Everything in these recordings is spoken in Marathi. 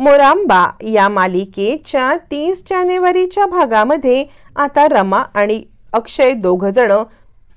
मोरांबा या मालिकेच्या तीस जानेवारीच्या भागामध्ये आता रमा आणि अक्षय दोघंजणं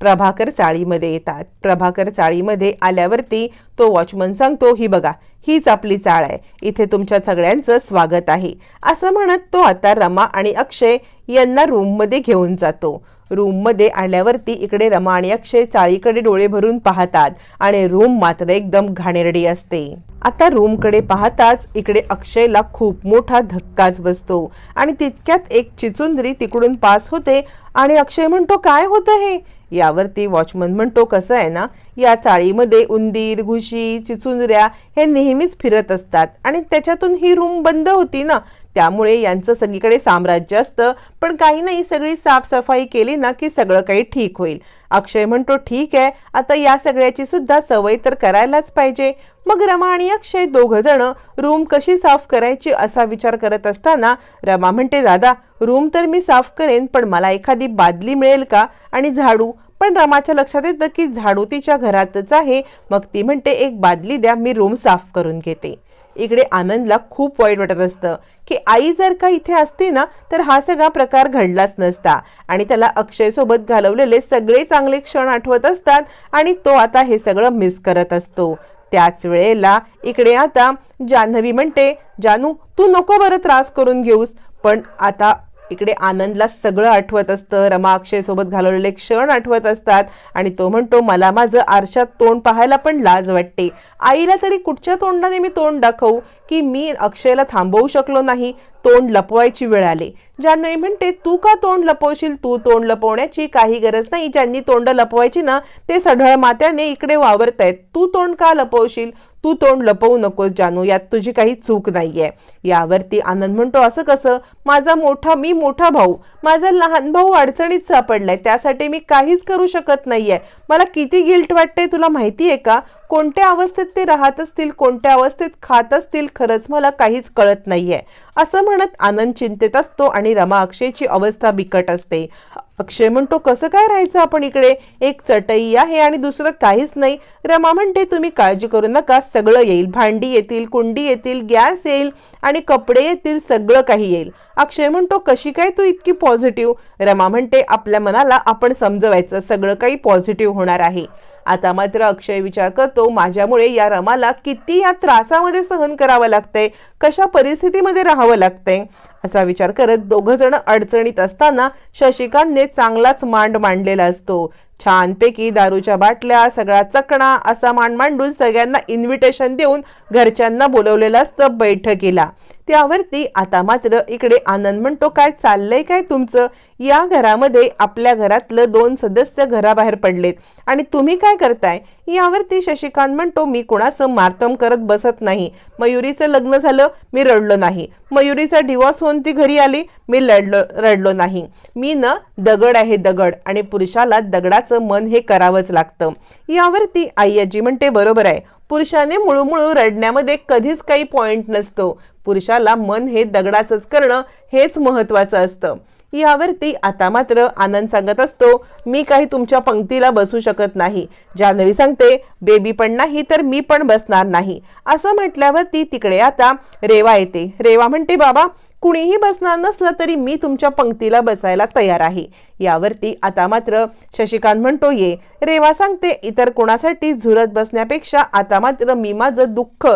प्रभाकर चाळीमध्ये येतात. प्रभाकर चाळीमध्ये आल्यावरती तो वॉचमन सांगतो ही बघा हीच आपली चाळ आहे. इथे तुमच्या सगळ्यांचं स्वागत आहे. असं म्हणत तो आता रमा आणि अक्षय यांना रूममध्ये घेऊन जातो. रूममध्ये आल्यावरती इकडे रमा आणि अक्षय चाळीकडे डोळे भरून पाहतात आणि रूम मात्र एकदम घाणेरडी असते. आता रूमकडे पाहताच इकडे अक्षयला खूप मोठा धक्काच बसतो आणि तितक्यात एक चिचुंदरी तिकडून पास होते आणि अक्षय म्हणतो काय होतं हे यावरती वॉचमन म्हणतो कसं आहे ना या चाळीमध्ये उंदीर घुशी चिचुंदऱ्या हे नेहमीच फिरत असतात आणि त्याच्यातून ही रूम बंद होती ना त्यामुळे यांचं सगळीकडे साम्राज्य असतं. पण काही नाही सगळी साफसफाई केली ना की सगळं काही ठीक होईल. अक्षय म्हणतो ठीक आहे आता या सगळ्याची सुद्धा सवय तर करायलाच पाहिजे. मग रमा आणि अक्षय दोघं जण रूम कशी साफ करायची असा विचार करत असताना रमा म्हणते दादा रूम तर मी साफ करेन पण मला एखादी बादली मिळेल का? आणि झाडू. पण रमाच्या लक्षात येतं की झाडू तिच्या घरातच आहे. मग ती म्हणते एक बादली द्या मी रूम साफ करून घेते. इकडे आनंदला खूप वाईट वाटत असतं. की आई जर का इथे असते ना तर हा सगळा प्रकार घडलाच नसता. आणि त्याला अक्षयसोबत घालवलेले सगळे चांगले क्षण आठवत असतात आणि तो आता हे सगळं मिस करत असतो. त्याच वेळेला इकडे आता जान्हवी म्हणते जानू तू नको बरं त्रास करून घेऊस पण आता इकडे आनंदला सगळं आठवत असतं. रमा अक्षयसोबत घालवलेले क्षण आठवत असतात. आणि तो म्हणतो मला माझं आरशात तोंड पाहायला पण लाज वाटते. आईला तरी कुठच्या तोंडाने मी तोंड दाखवू? की मी अक्षयला थांबवू शकलो नाही? तोंड लपवायची वेळ आली. जान्हवी म्हणते तू का तोंड लपवशील? तू तोंड लपवण्याची काही गरज नाही. ज्यांनी तोंड लपवायची ना ते सढळ मात्याने इकडे वावरतायत. तू तोंड का लपवशील? तू तोंड लपवू नकोस जानू यात तुझी काही चूक नाहीये. यावरती आनंद म्हणतो असं कसं? माझा मोठा मी मोठा भाऊ. माझा लहान भाऊ अडचणीत सापडलाय. त्यासाठी मी काहीच करू शकत नाहीये. मला किती गिल्ट वाटते तुला माहिती आहे का? कोणत्या अवस्थेत ते राहत असतील कोणत्या अवस्थेत खात असतील खरंच मला काहीच कळत नाहीये. असं म्हणत आनंद चिंतेत असतो आणि रमा अक्षयची अवस्था बिकट असते. अक्षय म्हणतो कसं काय राहायचं आपण इकडे? एक चटई आहे आणि दुसरं काहीच नाही. रमा म्हणते तुम्ही काळजी करू नका सगळं येईल. भांडी येतील कुंडी येतील गॅस येईल आणि कपडे येतील सगळं काही येईल. अक्षय म्हणतो कशी काय तू इतकी पॉझिटिव्ह? रमा म्हणते आपल्या मनाला आपण समजवायचं सगळं काही पॉझिटिव्ह होणार आहे. आता मात्र अक्षय विचार करतो माझ्यामुळे या रमाला किती या त्रासामध्ये सहन करावं लागतंय? कशा परिस्थितीमध्ये राहावं लागतंय? असा विचार करत दोघं जण अडचणीत असताना शशिकांतने चांगलाच मांड मांडलेला असतो. छानपैकी दारूच्या बाटल्या सगळा चकणा असा मांड मांडून सगळ्यांना इन्व्हिटेशन देऊन घरच्यांना बोलवलेलं असतं बैठकीला. त्यावरती आता मात्र इकडे आनंद म्हणतो काय चाललंय काय तुमचं? या घरामध्ये आपल्या घरातलं दोन सदस्य घराबाहेर पडलेत. आणि तुम्ही काय करताय? यावरती शशिकांत म्हणतो मी कोणाचं मारतम करत बसत नाही. मयुरीचं लग्न झालं मी रडलो नाही. मयुरीचा डिवॉर्स होऊन ती घरी आली मी लढलो रडलो नाही. मी न दगड आहे दगड आणि पुरुषाला दगडाचं मन हे करावंच लागतं. यावरती आई आजी म्हणते बरोबर आहे. पुरुषाने मुळूमुळू रडण्यामध्ये कधीच काही पॉइंट नसतो. पुरुषाला मन हे दगडाचंच करणं हेच महत्वाचं असतं. यावरती आता मात्र आनंद सांगत असतो मी काही तुमच्या पंक्तीला बसू शकत नाही. जान्हवी सांगते बेबी पण नाही तर मी पण बसणार नाही. असं म्हटल्यावरती तिकडे आता रेवा येते. रेवा म्हणते बाबा कुणीही बसणार नसलं तरी मी तुमच्या पंक्तीला बसायला तयार आहे. यावरती आता मात्र शशिकांत म्हणतो ये रेवा सांगते इतर कोणासाठी झुरत बसण्यापेक्षा आता मात्र मी माझं दुःख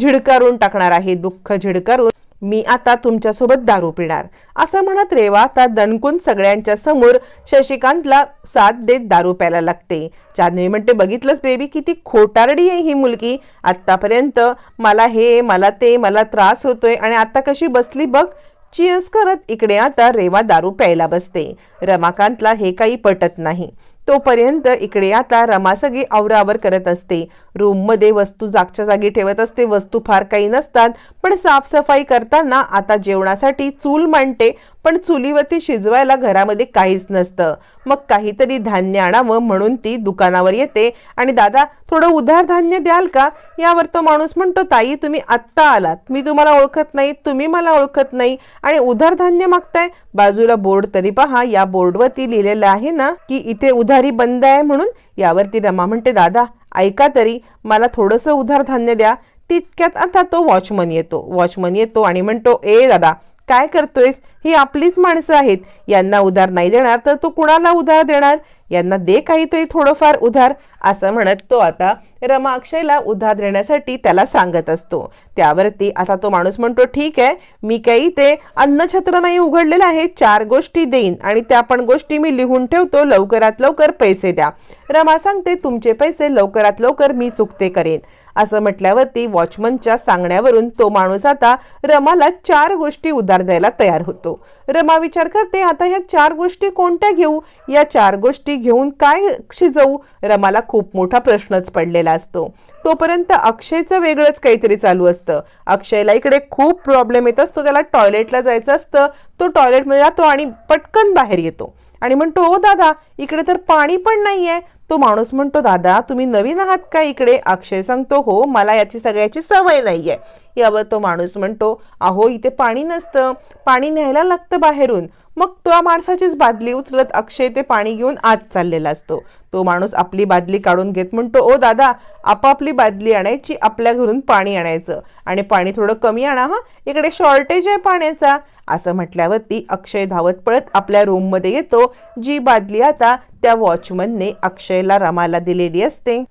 झिडकारून टाकणार आहे. दुःख झिडकारून मी आता तुमच्यासोबत दारू पिणार. असं म्हणत रेवा आता दणकून सगळ्यांच्या समोर शशिकांतला साथ देत दारू प्यायला लागते. चांदनी म्हणते बघितलंच बेबी किती खोटारडी आहे ही मुलगी. आत्तापर्यंत मला हे मला ते मला त्रास होतोय आणि आता कशी बसली बघ. चियर्स करत इकडे आता रेवा दारू प्यायला बसते. रमाकांतला हे काही पटत नाही. तोपर्यंत इकडे आता रमा सगळी आवरावर करत असते. रूममध्ये वस्तू जागच्या जागी ठेवत असते. वस्तू फार काही नसतात. पण साफसफाई करताना आता जेवणासाठी चूल मांडते. पण चुलीवरती शिजवायला घरामध्ये काहीच नसतं. मग काहीतरी धान्य आणावं म्हणून ती दुकानावर येते. आणि दादा थोडं उधार धान्य द्याल का? यावर तो माणूस म्हणतो ताई तुम्ही आत्ता आलात. मी तुम्हाला ओळखत नाही. तुम्ही मला ओळखत नाही. आणि उधार धान्य मागताय? बाजूला बोर्ड तरी पहा. या बोर्डवरती लिहिलेलं आहे ना की इथे उधारी बंद आहे म्हणून यावरती रमा म्हणते दादा ऐका तरी. मला थोडंसं उधार धान्य द्या. तितक्यात आता तो वॉचमन येतो. वॉचमन येतो आणि म्हणतो ए दादा काय करतोयस? ही आपलीच माणसं आहेत. यांना उधार नाही देणार तर तू कुणाला उधार देणार? यांना दे काहीतरी थोडंफार उधार असं म्हणत तो आता रमा अक्षयला उधार देण्यासाठी त्याला सांगत असतो. त्यावरती आता तो माणूस म्हणतो ठीक आहे मी काही ते अन्नछत्र नाही उघडलेलं आहे चार गोष्टी देईन आणि त्या पण गोष्टी मी लिहून ठेवतो लवकरात लवकर पैसे द्या. रमा सांगते तुमचे पैसे लवकरात लवकर मी चुकते करेन. असं म्हटल्यावरती वॉचमनच्या सांगण्यावरून तो माणूस आता रमाला चार गोष्टी उधार द्यायला तयार होतो. रमा विचार करते आता ह्या चार गोष्टी कोणत्या घेऊ? या चार गोष्टी घेऊन काय शिजवू? रमाला खूप मोठा प्रश्नच पडलेला असतो. तोपर्यंत अक्षयचं वेगळंच काहीतरी चालू असतं. अक्षयला इकडे खूप प्रॉब्लेम येत असतो. त्याला टॉयलेटला जायचं असतं. तो टॉयलेटमध्ये जातो आणि पटकन बाहेर येतो. आणि म्हणतो ओ दादा इकडे तर पाणी पण नाहीये. तो माणूस म्हणतो दादा तुम्ही नवीन आहात का इकडे? अक्षय सांगतो हो मला याची सगळ्याची सवय नाहीये. यावर तो माणूस म्हणतो अहो इथे पाणी नसतं. पाणी न्यायला लागतं बाहेरून. मग त्या माणसाचीच बादली उचलत अक्षय ते पाणी घेऊन आत चाललेला असतो. तो माणूस आपली बादली काढून घेत म्हणतो ओ दादा आपापली बादली आणायची आपल्या घरून पाणी आणायचं. आणि पाणी थोडं कमी आणा हा. इकडे शॉर्टेज आहे पाण्याचा. असं म्हटल्यावरती अक्षय धावत पळत आपल्या रूममध्ये येतो. जी बादली आता त्या वॉचमनने अक्षयला रमाला दिलेली असते.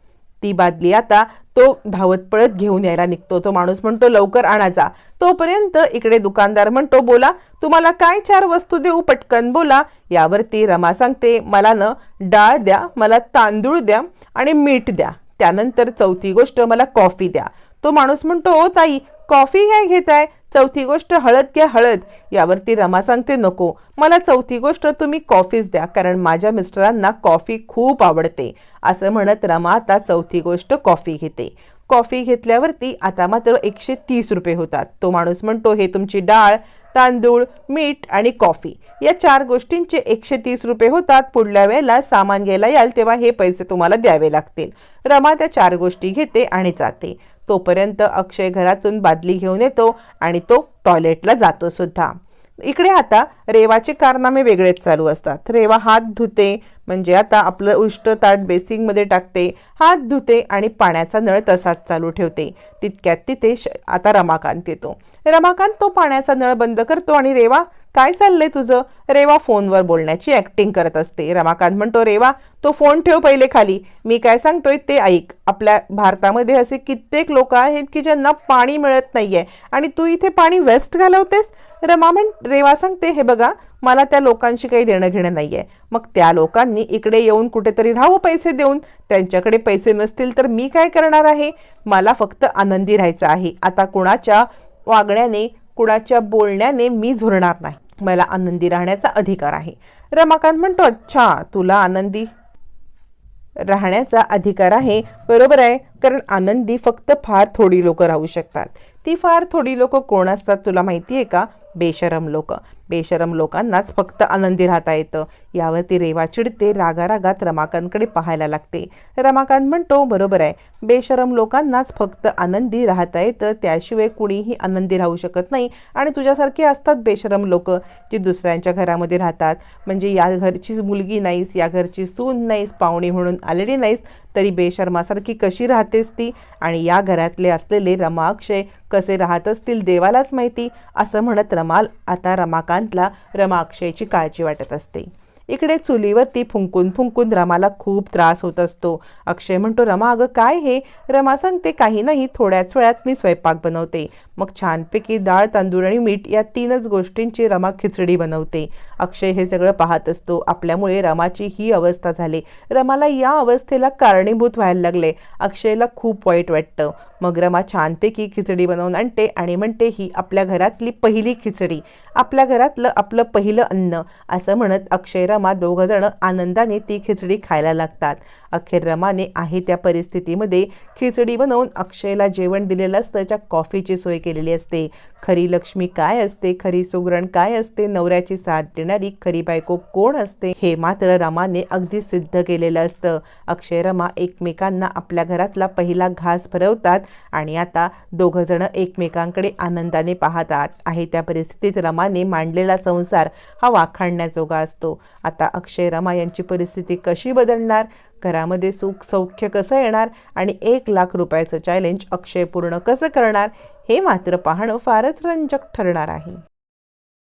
ती बादली आता तो धावत पळत घेऊन यायला निघतो. तो माणूस म्हणतो लवकर आणायचा तोपर्यंत इकडे दुकानदार म्हणतो बोला तुम्हाला काय चार वस्तू देऊ? पटकन बोला. यावरती रमा सांगते मला न डाळ द्या मला तांदूळ द्या आणि मीठ द्या. त्यानंतर चौथी गोष्ट मला कॉफी द्या. तो माणूस म्हणतो ओ ताई कॉफी काय घेताय? चौथी गोष्ट हळद घ्या हळद. यावरती रमा सांगते नको. मला चौथी गोष्ट तुम्ही कॉफीच द्या कारण माझ्या मिस्टरांना कॉफी खूप आवडते. असं म्हणत रमा आता चौथी गोष्ट कॉफी घेते. कॉफी घेतल्यावरती आता मात्र एकशे तीस रुपये होतात. तो माणूस म्हणतो हे तुमची डाळ तांदूळ मीठ आणि कॉफी या चार गोष्टींचे एकशे तीस रुपये होतात. पुढल्या वेळेला सामान घ्यायला याल तेव्हा हे पैसे तुम्हाला द्यावे लागतील. रमा त्या चार गोष्टी घेते आणि जाते. तोपर्यंत अक्षय घरातून बादली घेऊन येतो आणि तो टॉयलेटला जातो सुद्धा. इकडे आता रेवाचे कारनामे वेगळेच चालू असतात. रेवा हात धुते म्हणजे आता आपलं उष्ट ताट बेसिंगमध्ये टाकते हात धुते आणि पाण्याचा नळ तसाच चालू ठेवते. तितक्यात तिथे श आता रमाकांत येतो. रमाकांत तो पाण्याचा नळ बंद करतो आणि रेवा काय चाललंय तुझं? रेवा फोनवर बोलण्याची ऍक्टिंग करत असते. रमाकांत म्हणतो रेवा तो फोन ठेव पहिले खाली. मी काय सांगतोय ते ऐक. आपल्या भारतामध्ये असे कित्येक लोक आहेत की ज्यांना पाणी मिळत नाहीये. आणि तू इथे पाणी वेस्ट घालवतेस? रमा म्हण रेवा सांगते हे बघा मला त्या लोकांशी काही देणं घेणं आहे मग त्या लोकांनी इकडे येऊन कुठेतरी राहू पैसे देऊन. त्यांच्याकडे पैसे नसतील तर मी काय करणार आहे? मला फक्त आनंदी राहायचं आहे. आता कुणाच्या वागण्याने कुणाच्या बोलण्याने मी झुरणार नाही. मला आनंदी राहण्याचा अधिकार आहे. रमाकांत म्हणतो अच्छा तुला आनंदी राहण्याचा अधिकार आहे. बरोबर आहे कारण आनंदी फक्त फार थोडी लोक राहू शकतात. ती फार थोडी लोक कोण असतात तुला माहिती आहे का? बेशरम लोक. बेशरम लोकांनाच फक्त आनंदी राहता येतं. यावरती रेवा चिडते रागारागात रमाकांतकडे पाहायला लागते. रमाकांत म्हणतो बरोबर आहे. बेशरम लोकांनाच फक्त आनंदी राहता येतं. त्याशिवाय कुणीही आनंदी राहू शकत नाही. आणि तुझ्यासारखे असतात बेशरम लोक जी दुसऱ्यांच्या घरामध्ये राहतात. म्हणजे या घरची मुलगी नाहीस या घरची सून नाहीस पाहुणी म्हणून आलेली नाहीस तरी बेशर्मासारखी कशी राहतेस ती? आणि या घरातले असलेले रमाक्षय कसे राहत असतील देवालाच माहिती? असं म्हणत रमाल आता रमाकांत रमाकांतला रमाक्षयची काळजी वाटत असते. इकडे चुलीवरती फुंकून फुंकून रमाला खूप त्रास होत असतो. अक्षय म्हणतो रमा अगं काय हे? रमा सांगते काही नाही थोड्याच वेळात मी स्वयंपाक बनवते. मग छानपैकी डाळ तांदूळ आणि मीठ या तीनच गोष्टींची रमा खिचडी बनवते. अक्षय हे सगळं पाहत असतो. आपल्यामुळे रमाची ही अवस्था झाली. रमाला या अवस्थेला कारणीभूत व्हायला लागले. अक्षयला खूप वाईट वाटतं. मग रमा छानपैकी खिचडी बनवून आणते आणि म्हणते ही आपल्या घरातली पहिली खिचडी. आपल्या घरातलं आपलं पहिलं अन्न. असं म्हणत अक्षय रमा दोघंजणं आनंदाने ती खिचडी खायला लागतात. अखेर रमाने आहे त्या परिस्थितीमध्ये खिचडी बनवून अक्षयला जेवण दिलेलं असतं. त्याच्या कॉफीची सोय केलेली असते. खरी लक्ष्मी काय असते? खरी सुगरण काय असते? नवऱ्याची साथ देणारी खरी बायको कोण असते? हे मात्र रमाने अगदी सिद्ध केलेलं असतं. अक्षय रमा एकमेकांना आपल्या घरातला पहिला घास भरवतात आणि आता दोघंजणं एकमेकांकडे आनंदाने पाहतात. आहे त्या परिस्थितीत रमाने मांडलेला संसार हा वाखाणण्याजोगा असतो. आता अक्षय रमा यांची परिस्थिती कशी बदलणार? घरामध्ये सुख सौख्य कसं येणार? आणि एक लाख रुपयाचं चॅलेंज अक्षय पूर्ण कसं करणार? हे मात्र पाहणं फारच रंजक ठरणार आहे.